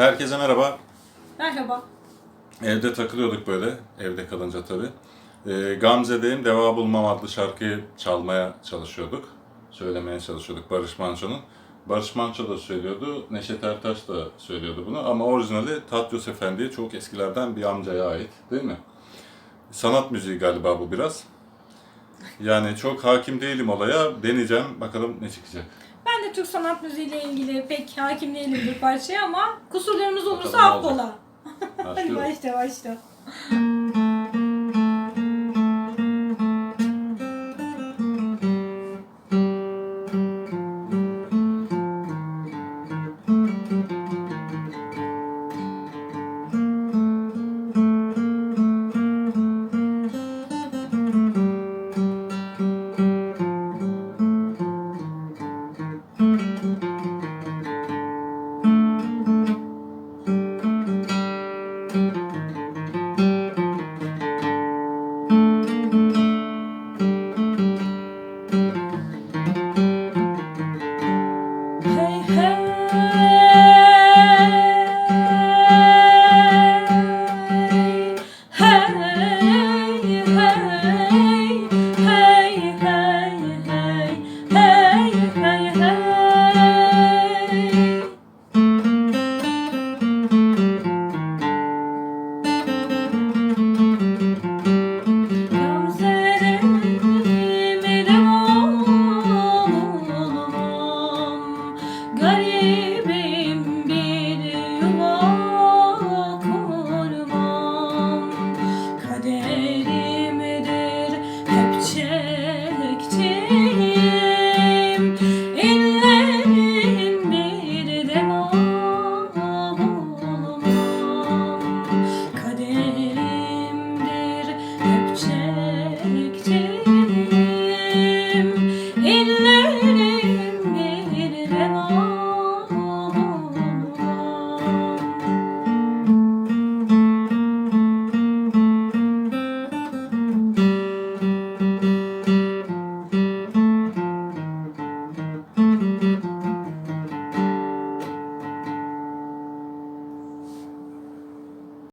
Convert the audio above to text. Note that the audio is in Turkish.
Herkese merhaba. Merhaba. Evde takılıyorduk böyle, evde kalınca tabii. Ee, Gamze'deyim, Deva Bulmam adlı şarkıyı çalmaya çalışıyorduk. Söylemeye çalışıyorduk Barış Manço'nun. Barış Manço da söylüyordu, Neşet Ertaş da söylüyordu bunu. Ama orijinali Tatyos Efendi'ye çok eskilerden bir amcaya ait değil mi? Sanat müziği galiba bu biraz. Yani çok hakim değilim olaya. Deneyeceğim, bakalım ne çıkacak. De Türk sanat müziğiyle ilgili pek hakim değilim bu parçaya ama kusurlarımız olursa Bakalım ne olacak. affola. Hadi Başlıyorum. başla başla.